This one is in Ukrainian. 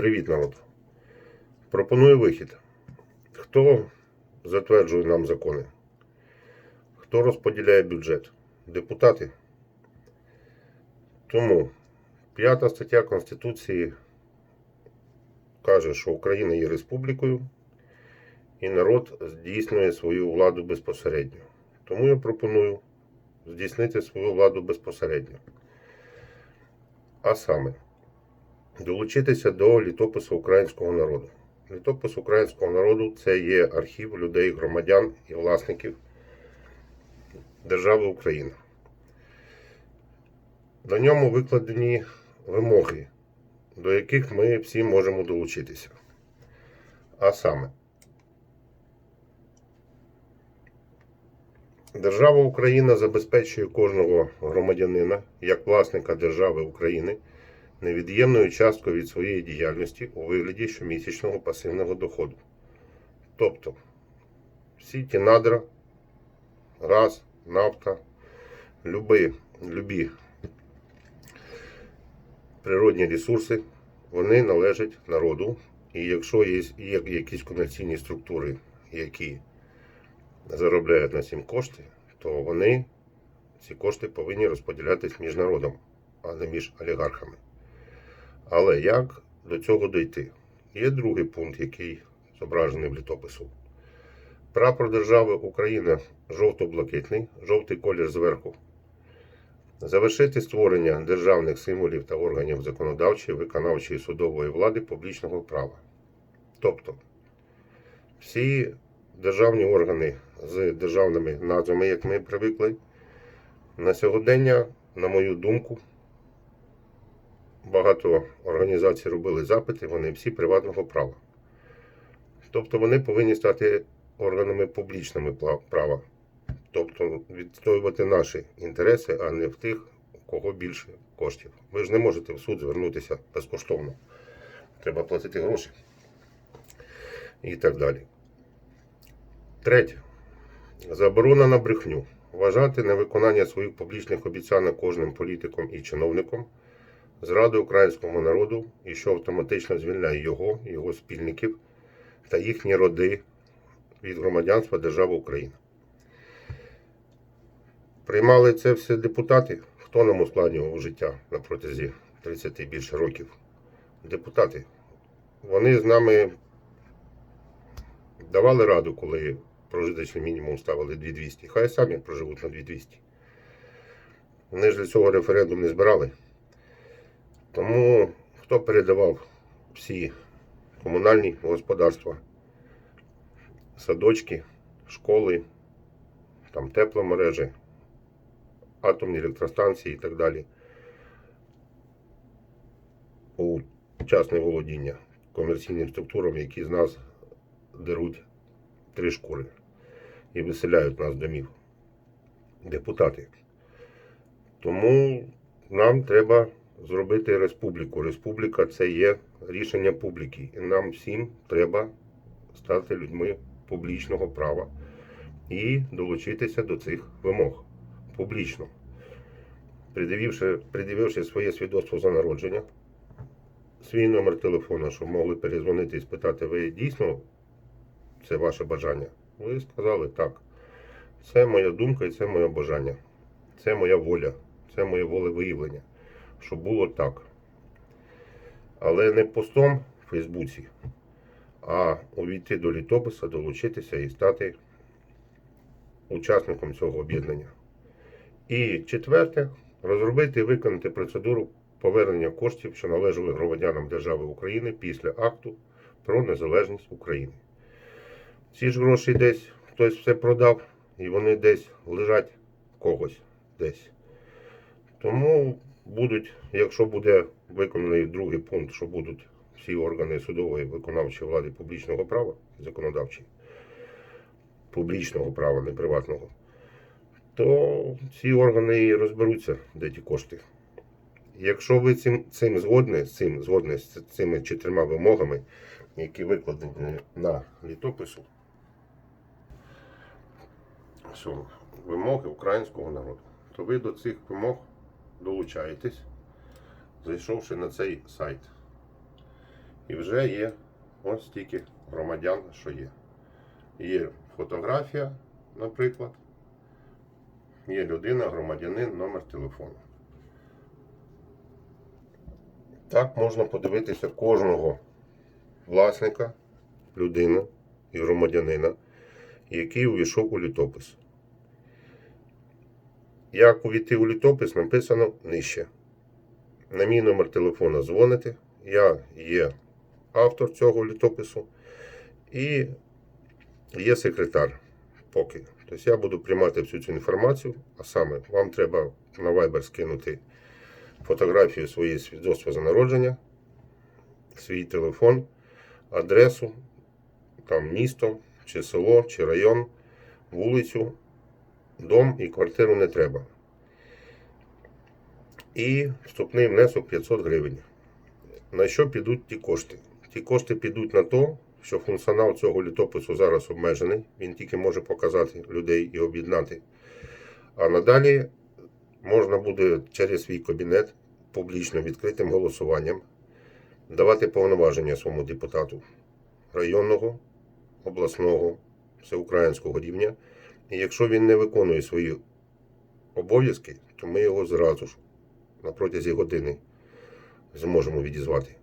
Привіт, народ. Пропоную вихід. Хто затверджує нам закони? Хто розподіляє бюджет? Депутати. Тому п'ята стаття Конституції каже, що Україна є республікою і народ здійснює свою владу безпосередньо. Тому я пропоную здійснити свою владу безпосередньо. А саме долучитися до літопису українського народу. Літопис українського народу це є архів людей, громадян і власників держави Україна. На ньому викладені вимоги, до яких ми всі можемо долучитися. А саме, Держава Україна забезпечує кожного громадянина як власника держави України невід'ємною часткою від своєї діяльності у вигляді щомісячного пасивного доходу. Тобто всі ті надра, газ, нафта, люби, любі природні ресурси, вони належать народу. І якщо є, якісь комерційні структури, які заробляють на цим кошти, то вони ці кошти повинні розподілятись між народом, а не між олігархами. Але як до цього дійти? Є другий пункт, який зображений в літопису. Прапор держави Україна жовто-блакитний, жовтий колір зверху. Завершити створення державних символів та органів законодавчої, виконавчої судової влади публічного права. Тобто всі державні органи з державними назвами, як ми привикли, на сьогодення, на мою думку, багато організацій робили запити, вони всі приватного права. Тобто вони повинні стати органами публічними права. Тобто відстоювати наші інтереси, а не в тих, у кого більше коштів. Ви ж не можете в суд звернутися безкоштовно. Треба платити гроші. І так далі. Третє. Заборона на брехню. Вважати невиконання своїх публічних обіцянок кожним політиком і чиновником зради українському народу, і що автоматично звільняє його, його спільників та їхні роди від громадянства держави Україна. Приймали це все депутати. Хто нам ускладнював життя на протязі 30 і більше років? Депутати. Вони з нами давали раду, коли прожиточний мінімум ставили 2200. Хай самі проживуть на 2200. Вони ж для цього референдум не збирали. Тому хто передавав всі комунальні господарства, садочки, школи, там тепломережі, атомні електростанції і так далі у частне володіння комерційним структурам, які з нас деруть три шкури і виселяють нас домів. Депутати. Тому нам треба зробити республіку. Республіка це є рішення публіки. І нам всім треба стати людьми публічного права і долучитися до цих вимог публічно. Придививши, придививши своє свідоцтво за народження, свій номер телефону, щоб могли перезвонити і спитати, ви дійсно це ваше бажання? Ви сказали так. Це моя думка і це моє бажання. Це моя воля, це моє волевиявлення, щоб було так. Але не постом в Фейсбуці, а увійти до літописа, долучитися і стати учасником цього об'єднання. І четверте, розробити і виконати процедуру повернення коштів, що належали громадянам держави України після акту про незалежність України. Ці ж гроші десь хтось все продав, і вони десь лежать когось десь. Тому будуть, якщо буде виконаний другий пункт, що будуть всі органи судової виконавчої влади публічного права, законодавчі, публічного права, не приватного, то ці органи і розберуться, де ті кошти. Якщо ви цим, цим згодні, з цим згодні з цими чотирма вимогами, які викладені на літопису, вимоги українського народу, то ви до цих вимог долучаєтесь, зайшовши на цей сайт. І вже є ось стільки громадян, що є. Є фотографія, наприклад. Є людина, громадянин, номер телефону. Так можна подивитися кожного власника, людини і громадянина, який увійшов у літопис. Як увійти у літопис, написано нижче. На мій номер телефона дзвоните. Я є автор цього літопису і є секретар поки. Тобто я буду приймати всю цю інформацію, а саме вам треба на Viber скинути фотографію своєї свідоцтва за народження, свій телефон, адресу, там місто, чи село, чи район, вулицю, дом і квартиру не треба. І вступний внесок 500 гривень. На що підуть ті кошти? Ті кошти підуть на то, що функціонал цього літопису зараз обмежений. Він тільки може показати людей і об'єднати. А надалі можна буде через свій кабінет публічно відкритим голосуванням давати повноваження своєму депутату районного, обласного, всеукраїнського рівня. І якщо він не виконує свої обов'язки, то ми його зразу ж на протязі години зможемо відізвати.